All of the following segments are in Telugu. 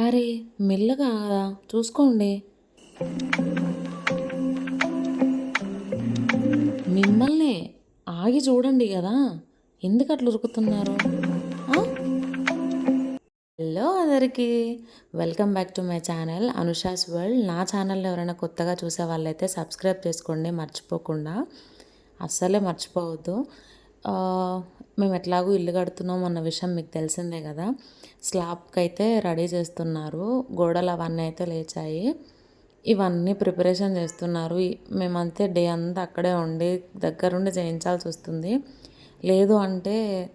అరే మెల్లగా చూసుకోండి. మిమ్మల్ని ఆగి చూడండి కదా ఎందుకు అట్లా ఉరుకుతున్నారు హలో అందరికీ welcome back to my channel. Anusha's world. నా ఛానల్ ఎవరైనా కొత్తగా చూసే వాళ్ళైతే సబ్స్క్రైబ్ చేసుకోండి మర్చిపోకుండా. అస్సలే మర్చిపోవద్దు. మేము ఎట్లాగూ ఇల్లు కడుతున్నాం అన్న విషయం మీకు తెలిసిందే కదా. స్లాబ్కి అయితే రెడీ చేస్తున్నారు. గోడలు అవన్నీ అయితే లేచాయి. ఇవన్నీ ప్రిపరేషన్ చేస్తున్నారు. మేమంతే డే అంతా అక్కడే ఉండి దగ్గరుండి చేయించాల్సి వస్తుంది. లేదు అంటే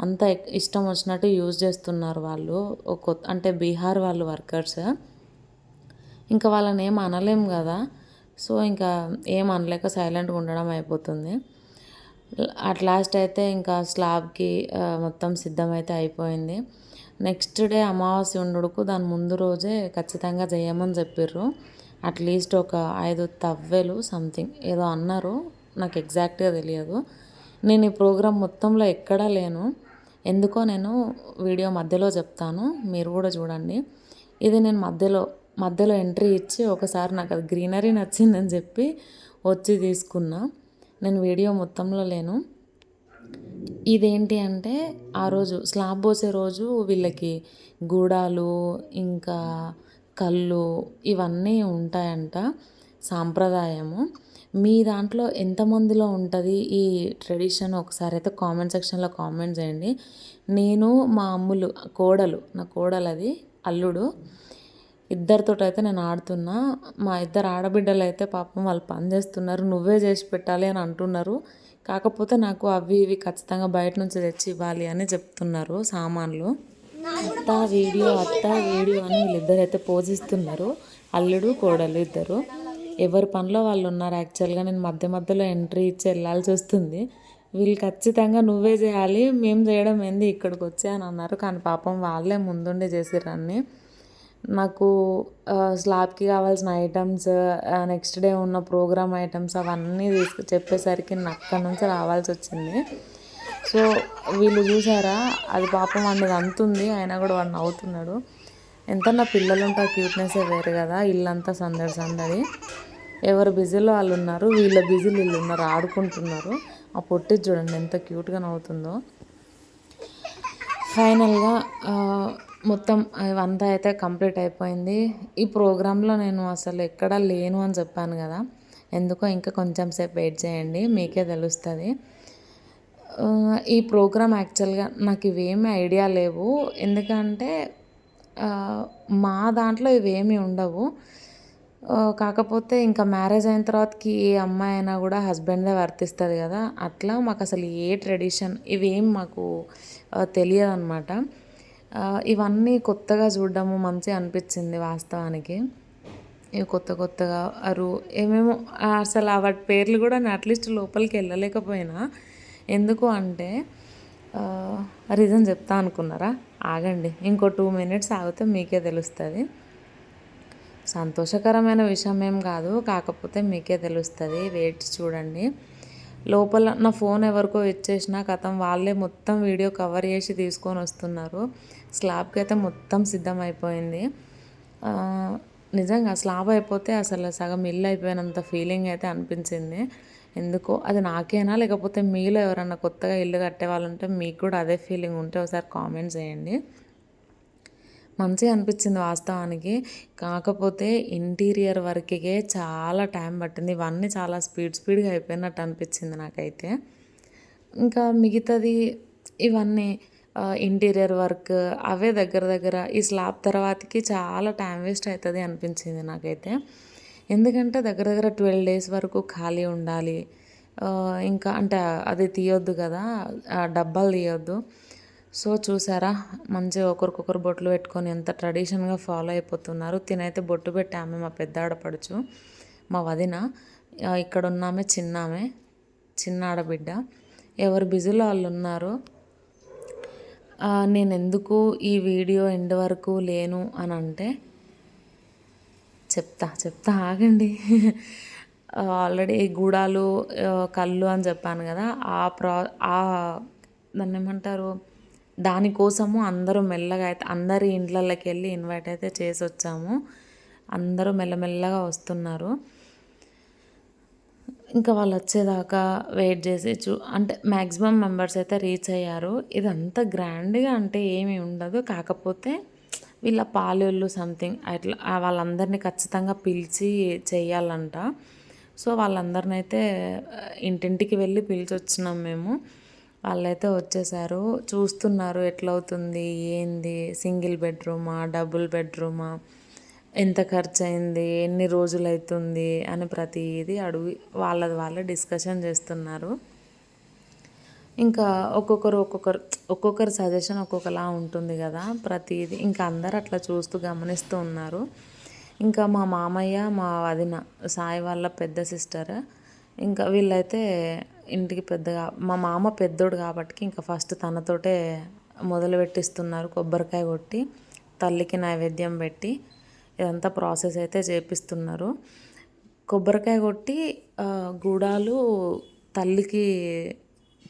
అంత ఇష్టం వచ్చినట్టు యూజ్ చేస్తున్నారు వాళ్ళు. ఒక కొత్త- అంటే బీహార్ వాళ్ళు వర్కర్స్. ఇంకా వాళ్ళని ఏం అనలేం కదా. సో ఇంకా ఏం అనలేక సైలెంట్గా ఉండడం అయిపోతుంది. అట్ లాస్ట్ అయితే ఇంకా స్లాబ్కి మొత్తం సిద్ధమైతే అయిపోయింది. నెక్స్ట్ డే అమావాస్య ఉండుకు దాని ముందు రోజే ఖచ్చితంగా చేయమని చెప్పిర్రు. అట్లీస్ట్ ఒక ఐదు తవ్వెలు సంథింగ్ ఏదో అన్నారు. నాకు ఎగ్జాక్ట్గా తెలియదు. నేను ఈ ప్రోగ్రామ్ మొత్తంలో ఎక్కడా లేను. ఎందుకో నేను వీడియో మధ్యలో చెప్తాను. మీరు కూడా చూడండి. ఇది నేను మధ్యలో మధ్యలో ఎంట్రీ ఇచ్చి ఒకసారి నాకు అది గ్రీనరీ నచ్చిందని చెప్పి వచ్చి తీసుకున్నా. నేను వీడియో మొత్తంలో లేను. ఇదేంటి అంటే ఆ రోజు స్లాబ్ పోసే రోజు వీళ్ళకి గూడాలు ఇంకా కళ్ళు ఇవన్నీ ఉంటాయంట సాంప్రదాయము. మీ దాంట్లో ఎంతమందిలో ఉంటుంది ఈ ట్రెడిషన్? ఒకసారి అయితే కామెంట్ సెక్షన్లో కామెంట్ చేయండి. నేను మా అమ్ములు కోడలు నా కోడలు అది అల్లుడు. ఇద్దరితో అయితే నేను ఆడుతున్నా. మా ఇద్దరు ఆడబిడ్డలు అయితే పాపం వాళ్ళు పని చేస్తున్నారు. నువ్వే చేసి పెట్టాలి అని అంటున్నారు. కాకపోతే నాకు అవి ఇవి ఖచ్చితంగా బయట నుంచి తెచ్చి ఇవ్వాలి అని చెప్తున్నారు సామాన్లు. అత్త వీడియో అత్త వీడియో అని వీళ్ళిద్దరు అయితే పోజిస్తున్నారు. అల్లుడు కోడలు ఇద్దరు. ఎవరి పనిలో వాళ్ళు ఉన్నారు యాక్చువల్గా నేను మధ్య మధ్యలో ఎంట్రీ ఇచ్చి వెళ్ళాల్సి వస్తుంది. వీళ్ళు ఖచ్చితంగా నువ్వే చేయాలి మేము చేయడం ఏంది ఇక్కడికి వచ్చి అని అన్నారు. కానీ పాపం వాళ్ళే ముందుండి చేసిర్రు నాకు స్లాబ్కి కావాల్సిన ఐటమ్స్ నెక్స్ట్ డే ఉన్న ప్రోగ్రామ్ ఐటమ్స్ అవన్నీ తీసుకు చెప్పేసరికి నాకు అక్కడి నుంచి రావాల్సి వచ్చింది. సో వీళ్ళు చూసారా? అది పాపం వాడిని అంతుంది అయినా కూడా వాడు నవ్వుతున్నాడు. ఎంత నా పిల్లలు ఉంటే ఆ క్యూట్నెస్ వేరు కదా ఇల్లంతా సందడి సందడి. ఎవరు బిజీలో వాళ్ళు ఉన్నారు వీళ్ళ బిజీలు వీళ్ళు ఉన్నారు ఆడుకుంటున్నారు. ఆ పొట్టి చూడండి ఎంత క్యూట్గా నవ్వుతుందో. ఫైనల్గా మొత్తం ఇవంతా అయితే కంప్లీట్ అయిపోయింది. ఈ ప్రోగ్రాంలో నేను అసలు ఎక్కడా లేను అని చెప్పాను కదా. ఎందుకో ఇంకా కొంచెం సేపు వెయిట్ చేయండి మీకే తెలుస్తుంది. ఈ ప్రోగ్రామ్ యాక్చువల్గా నాకు ఇవేమీ ఐడియా లేవు. ఎందుకంటే మా దాంట్లో ఇవేమీ ఉండవు. కాకపోతే ఇంకా మ్యారేజ్ అయిన తర్వాతకి ఏ అమ్మాయి అయినా కూడా హస్బెండ్దే వర్తిస్తుంది కదా. అట్లా మాకు అసలు ఏ ట్రెడిషన్ ఇవేం మాకు తెలియదు అనమాట ఇవన్నీ కొత్తగా చూడడము మంచిగా అనిపించింది వాస్తవానికి. ఇవి కొత్త కొత్తగా అరు ఏమేమో అసలు వాటి పేర్లు కూడా నేను అట్లీస్ట్ లోపలికి వెళ్ళలేకపోయినా. ఎందుకు అంటే రీజన్ చెప్తా అనుకున్నారా? ఆగండి ఇంకో టూ మినిట్స్ ఆగితే మీకే తెలుస్తుంది. సంతోషకరమైన విషయం ఏం కాదు కాకపోతే మీకే తెలుస్తుంది. వెయిట్ చూడండి. లోపల నా ఫోన్ ఎవరికో ఇచ్చేసిన కథం వాళ్ళే మొత్తం వీడియో కవర్ చేసి తీసుకొని వస్తున్నారు. స్లాబ్కి అయితే మొత్తం సిద్ధమైపోయింది. అయిపోయింది నిజంగా స్లాబ్ అయిపోతే అసలు సగం ఇల్లు అయిపోయినంత ఫీలింగ్ అయితే అనిపించింది. ఎందుకో అది నాకేనా? లేకపోతే మీలో ఎవరన్నా కొత్తగా ఇల్లు కట్టే వాళ్ళు ఉంటే మీకు కూడా అదే ఫీలింగ్ ఉంటే ఒకసారి కామెంట్ చేయండి. మంచిగా అనిపించింది వాస్తవానికి. కాకపోతే ఇంటీరియర్ వర్క్కే చాలా టైం పట్టింది. ఇవన్నీ చాలా స్పీడ్ స్పీడ్గా అయిపోయినట్టు అనిపించింది నాకైతే. ఇంకా మిగతాది ఇవన్నీ ఇంటీరియర్ వర్క్ అవే దగ్గర దగ్గర ఈ స్లాబ్ తర్వాతకి చాలా టైం వేస్ట్ అవుతుంది అనిపించింది నాకైతే. ఎందుకంటే దగ్గర దగ్గర ట్వెల్వ్ డేస్ వరకు ఖాళీ ఉండాలి. ఇంకా అంటే అది తీయొద్దు కదా డబ్బాలు తీయొద్దు. సో చూసారా? మంచిగా ఒకరికొకరు బొట్లు పెట్టుకొని ఎంత ట్రెడిషన్గా ఫాలో అయిపోతున్నారు. తినైతే బొట్టు పెట్టామే మా పెద్ద ఆడపడుచు మా వదిన. ఇక్కడ ఉన్నామె చిన్నామే చిన్న ఆడబిడ్డ. ఎవరు బిజీలో వాళ్ళు ఉన్నారు నేను ఎందుకు ఈ వీడియో ఎండ్ వరకు లేను అని అంటే చెప్తా చెప్తా ఆగండి. ఆల్రెడీ గూడాలు కళ్ళు అని చెప్పాను కదా ఆ ప్రా ఆ దాన్ని ఏమంటారు దానికోసము అందరూ మెల్లగా అయితే అందరి ఇండ్లకి వెళ్ళి ఇన్వైట్ అయితే చేసి వచ్చాము అందరూ మెల్లమెల్లగా వస్తున్నారు. ఇంకా వాళ్ళు వచ్చేదాకా వెయిట్ చేసి చూ అంటే మ్యాక్సిమం మెంబర్స్ అయితే రీచ్ అయ్యారు. ఇదంతా గ్రాండ్గా అంటే ఏమీ ఉండదు. కాకపోతే వీళ్ళ పాలోళ్ళు సంథింగ్ అట్లా వాళ్ళందరినీ ఖచ్చితంగా పిలిచి చేయాలంట. సో వాళ్ళందరిని అయితే ఇంటింటికి వెళ్ళి పిలిచి వచ్చినాం మేము. వాళ్ళైతే వచ్చేసారు. చూస్తున్నారు ఎట్లవుతుంది ఏంది సింగిల్ బెడ్రూమా డబుల్ బెడ్రూమా ఎంత ఖర్చు అయింది ఎన్ని రోజులు అవుతుంది అని ప్రతిదీ అడుగు వాళ్ళది వాళ్ళే డిస్కషన్ చేస్తున్నారు. ఇంకా ఒక్కొక్కరు ఒక్కొక్కరు ఒక్కొక్కరి సజెషన్ ఒక్కొక్కలా ఉంటుంది కదా ప్రతిదీ ఇంకా అందరు అట్లా చూస్తూ గమనిస్తూ ఉన్నారు. ఇంకా మా మామయ్య మా వదిన సాయి వాళ్ళ పెద్ద సిస్టర్ ఇంకా వీళ్ళైతే ఇంటికి పెద్దగా మా మామ పెద్దోడు కాబట్టి ఇంకా ఫస్ట్ తనతోటే మొదలు పెట్టిస్తున్నారు. కొబ్బరికాయ కొట్టి తల్లికి నైవేద్యం పెట్టి ఇదంతా ప్రాసెస్ అయితే చేపిస్తున్నారు. కొబ్బరికాయ కొట్టి గూడాలు తల్లికి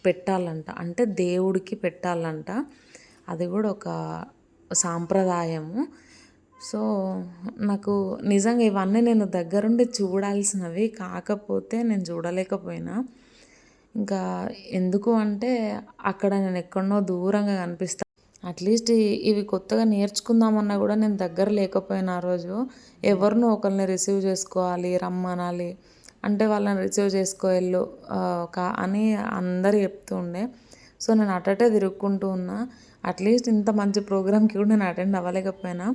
పెట్టాలంట. అంటే దేవుడికి పెట్టాలంట. అది కూడా ఒక సాంప్రదాయము. సో నాకు నిజంగా ఇవన్నీ నేను దగ్గరుండి చూడాల్సినవి కాకపోతే నేను చూడలేకపోయినా. ఇంకా ఎందుకు అంటే అక్కడ నేను ఎక్కడనో దూరంగా కనిపిస్తాను అట్లీస్ట్ ఇవి కొత్తగా నేర్చుకుందామన్నా కూడా నేను దగ్గర లేకపోయినా ఆ రోజు ఎవరినో ఒకరిని రిసీవ్ చేసుకోవాలి రమ్మనాలి. అంటే వాళ్ళని రిసీవ్ చేసుకోవాళ్ళు ఒక అని అందరు చెప్తూ ఉండే. సో నేను అటటే తిరుక్కుంటూ ఉన్నా. అట్లీస్ట్ ఇంత మంచి ప్రోగ్రామ్కి కూడా నేను అటెండ్ అవ్వలేకపోయినా.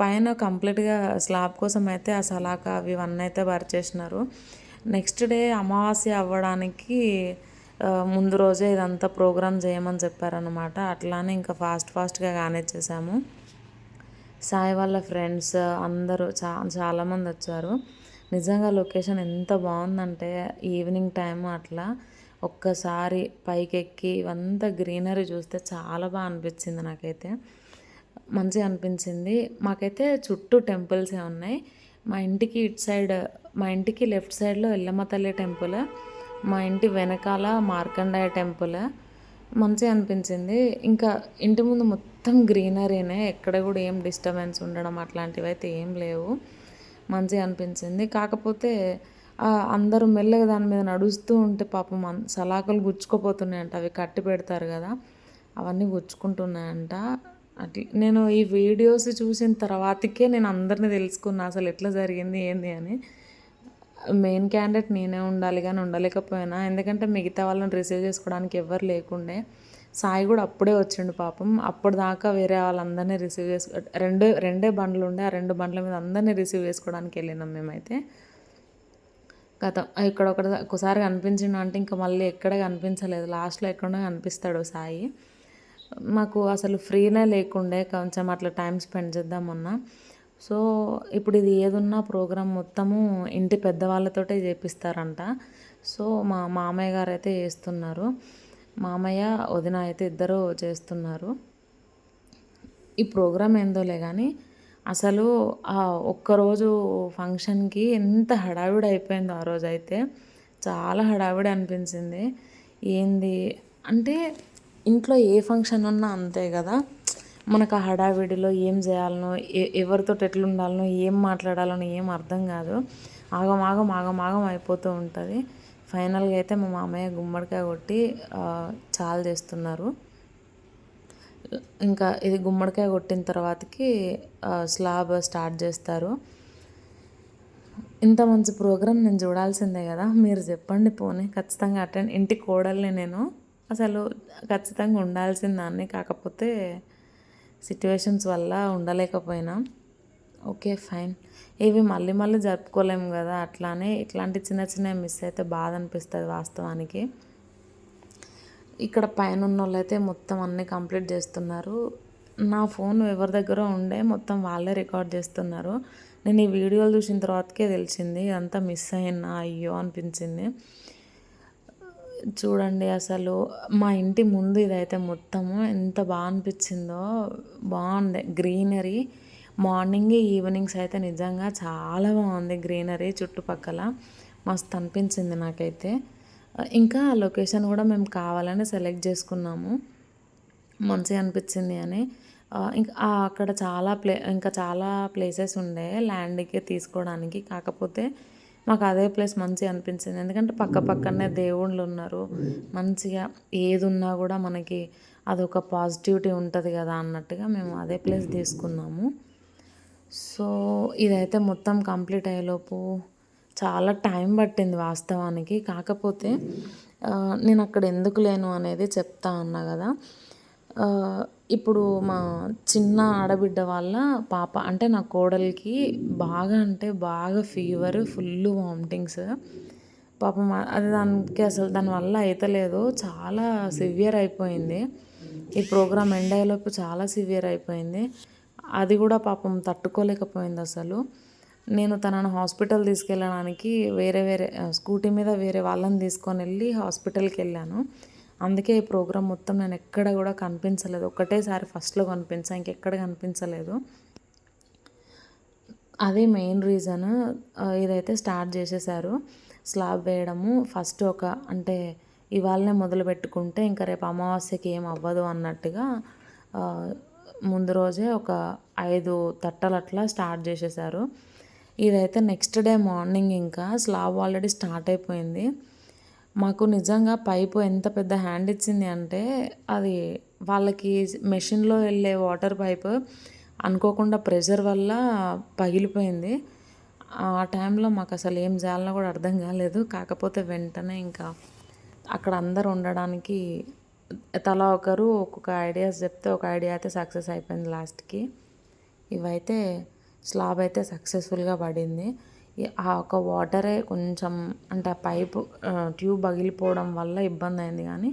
పైన కంప్లీట్గా స్లాబ్ కోసం అయితే ఆ సలాక అవి ఇవన్నీ అయితే పరిచేసినారు. నెక్స్ట్ డే అమావాస్య అవ్వడానికి ముందు రోజే ఇదంతా ప్రోగ్రామ్ చేయమని చెప్పారనమాట అట్లానే ఇంకా ఫాస్ట్ ఫాస్ట్గా కానిచ్చేసాము సాయి వాళ్ళ ఫ్రెండ్స్ అందరూ చా చాలామంది వచ్చారు. నిజంగా లొకేషన్ ఎంత బాగుందంటే ఈవినింగ్ టైం అట్లా ఒక్కసారి పైకెక్కి ఇవంతా గ్రీనరీ చూస్తే చాలా బాగా అనిపించింది నాకైతే. మంచిగా అనిపించింది. మాకైతే చుట్టూ టెంపుల్సే ఉన్నాయి. మా ఇంటికి ఇటు సైడ్ మా ఇంటికి లెఫ్ట్ సైడ్లో ఎల్లమ్మ తల్లి టెంపుల్ మా ఇంటి వెనకాల మార్కండాయ టెంపుల్. మంచిగా అనిపించింది. ఇంకా ఇంటి ముందు మొత్తం గ్రీనరీనే ఎక్కడ కూడా ఏం డిస్టర్బెన్స్ ఉండడం అట్లాంటివి అయితే ఏం లేవు. మంచిగా అనిపించింది. కాకపోతే అందరూ మెల్లగా దాని మీద నడుస్తూ ఉంటే పాపం సలాకలు గుచ్చుకోపోతున్నాయంట. అవి కట్టి పెడతారు కదా అవన్నీ గుచ్చుకుంటున్నాయంట. అట్లా నేను ఈ వీడియోస్ చూసిన తర్వాతకే నేను అందరిని తెలుసుకున్నా అసలు ఎట్లా జరిగింది ఏంది అని. మెయిన్ క్యాండిడేట్ నేనే ఉండాలి కానీ ఉండలేకపోయినా? ఎందుకంటే మిగతా వాళ్ళని రిసీవ్ చేసుకోవడానికి ఎవ్వరు లేకుండే. సాయి కూడా అప్పుడే వచ్చిండు పాపం. అప్పుడు దాకా వేరే వాళ్ళందరినీ రిసీవ్ చేసుకో రెండు రెండే బండ్లు ఉండే. ఆ రెండు బండ్ల మీద అందరినీ రిసీవ్ చేసుకోవడానికి వెళ్ళినాం మేమైతే. గత ఇక్కడ ఒకటి ఒకసారి కనిపించిండు అంటే ఇంకా మళ్ళీ ఎక్కడ కనిపించలేదు. లాస్ట్లో ఎక్కడో కనిపిస్తాడు సాయి. మాకు అసలు ఫ్రీనే లేకుండే. కొంచెం అట్లా టైం స్పెండ్ చేద్దామన్నా. సో ఇప్పుడు ఇది ఏదున్నా ప్రోగ్రామ్ మొత్తము ఇంటి పెద్దవాళ్ళతోటే చేపిస్తారంట. సో మా మామయ్య గారు అయితే చేస్తున్నారు. మామయ్య వదిన అయితే ఇద్దరు చేస్తున్నారు. ఈ ప్రోగ్రామ్ ఏందోలే కానీ అసలు ఆ ఒక్కరోజు ఫంక్షన్కి ఎంత హడావిడి అయిపోయిందో ఆ రోజు అయితే. చాలా హడావిడి అనిపించింది. ఏంది? అంటే ఇంట్లో ఏ ఫంక్షన్ ఉన్నా అంతే కదా. మనకు ఆ హడావిడిలో ఏం చేయాలనో ఎవరితో ఎట్లుండాలనో ఏం మాట్లాడాలనో ఏం అర్థం కాదు. ఆగం ఆగం ఆగం ఆగం అయిపోతూ ఉంటుంది. ఫైనల్గా అయితే మా మామయ్య గుమ్మడికాయ కొట్టి చాలు చేస్తున్నారు. ఇంకా ఇది గుమ్మడికాయ కొట్టిన తర్వాతకి స్లాబ్ స్టార్ట్ చేస్తారు. ఇంత మంచి ప్రోగ్రామ్ నేను చూడాల్సిందే కదా. మీరు చెప్పండి పోనీ. ఖచ్చితంగా అటెండ్ ఇంటి కోడల్ని నేను. అసలు ఖచ్చితంగా ఉండాల్సిందాన్ని కాకపోతే సిట్యువేషన్స్ వల్ల ఉండలేకపోయినా ఓకే ఫైన్. ఇవి మళ్ళీ మళ్ళీ జరుపుకోలేము కదా అట్లానే ఇట్లాంటి చిన్న చిన్న మిస్ అయితే బాధ అనిపిస్తుంది వాస్తవానికి. ఇక్కడ పైన ఉన్న వాళ్ళైతే మొత్తం అన్నీ కంప్లీట్ చేస్తున్నారు. నా ఫోన్ ఎవరి దగ్గర ఉండే మొత్తం వాళ్ళే రికార్డ్ చేస్తున్నారు. నేను ఈ వీడియోలు చూసిన తర్వాతకే తెలిసింది అంతా మిస్ అయినా అయ్యో అనిపించింది. చూడండి అసలు మా ఇంటి ముందు ఇదైతే మొత్తము ఎంత బాగా అనిపించిందో బాగుంది. గ్రీనరీ మార్నింగ్ ఈవినింగ్స్ అయితే నిజంగా చాలా బాగుంది గ్రీనరీ చుట్టుపక్కల. మస్తు అనిపించింది నాకైతే. ఇంకా లొకేషన్ కూడా మేము కావాలని సెలెక్ట్ చేసుకున్నాము. మంచిగా అనిపించింది అని. ఇంకా అక్కడ చాలా ప్లే ఇంకా చాలా ప్లేసెస్ ఉండే ల్యాండ్కి తీసుకోవడానికి. కాకపోతే మాకు అదే ప్లేస్ మంచిగా అనిపించింది. ఎందుకంటే పక్క పక్కనే దేవుళ్ళు ఉన్నారు. మంచిగా ఏది ఉన్నా కూడా మనకి అదొక పాజిటివిటీ ఉంటుంది కదా అన్నట్టుగా మేము అదే ప్లేస్ తీసుకున్నాము. సో ఇదైతే మొత్తం కంప్లీట్ అయ్యేలోపు చాలా టైం పట్టింది వాస్తవానికి. కాకపోతే నేను అక్కడ ఎందుకు లేను అనేది చెప్తా అన్నా కదా. ఇప్పుడు మా చిన్న ఆడబిడ్డ వాళ్ళ పాప అంటే నా కోడలికి బాగా అంటే బాగా ఫీవర్ ఫుల్ వామిటింగ్స్. పాపం అది దానికి అసలు దానివల్ల అయితలేదు చాలా సివియర్ అయిపోయింది. ఈ ప్రోగ్రామ్ ఎండ్ అయ్యేలోపు చాలా సివియర్ అయిపోయింది. అది కూడా పాపం తట్టుకోలేకపోయింది అసలు. నేను తనను హాస్పిటల్ తీసుకెళ్ళడానికి వేరే వేరే స్కూటీ మీద వేరే వాళ్ళని తీసుకొని వెళ్ళి హాస్పిటల్కి వెళ్ళాను. అందుకే ఈ ప్రోగ్రామ్ మొత్తం నేను ఎక్కడ కూడా కనిపించలేదు. ఒకటేసారి ఫస్ట్లో కనిపించా ఇంకెక్కడ కనిపించలేదు. అదే మెయిన్ రీజన్ ఇదైతే స్టార్ట్ చేసేసారు. స్లాబ్ వేయడము ఫస్ట్ ఒక అంటే ఇవాళనే మొదలు పెట్టుకుంటే ఇంకా రేపు అమావాస్యకి ఏం అవ్వదు అన్నట్టుగా ముందు రోజే ఒక ఐదు తట్టలు అట్లా స్టార్ట్ చేసేసారు. ఇదైతే నెక్స్ట్ డే మార్నింగ్ ఇంకా స్లాబ్ ఆల్రెడీ స్టార్ట్ అయిపోయింది. మాకు నిజంగా పైపు ఎంత పెద్ద హ్యాండ్ ఇచ్చింది అంటే అది వాళ్ళకి మెషిన్లో వెళ్ళే వాటర్ పైపు అనుకోకుండా ప్రెషర్ వల్ల పగిలిపోయింది. ఆ టైంలో మాకు అసలు ఏం చేయాలనో కూడా అర్థం కాలేదు. కాకపోతే వెంటనే ఇంకా అక్కడ అందరు ఉండడానికి తలా ఒకరు ఒక్కొక్క ఐడియాస్ చెప్తే ఒక ఐడియా అయితే సక్సెస్ అయిపోయింది లాస్ట్కి ఇవైతే స్లాబ్ అయితే సక్సెస్ఫుల్గా పడింది. ఆ ఒక వాటరే కొంచెం అంటే ఆ పైపు ట్యూబ్ పగిలిపోవడం వల్ల ఇబ్బంది అయింది కానీ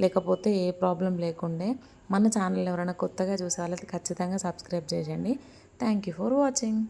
లేకపోతే ఏ ప్రాబ్లం లేకుండే మన ఛానల్ ఎవరైనా కొత్తగా చూసే వాళ్ళకి ఖచ్చితంగా సబ్స్క్రైబ్ చేయండి థ్యాంక్ యూ ఫర్ వాచింగ్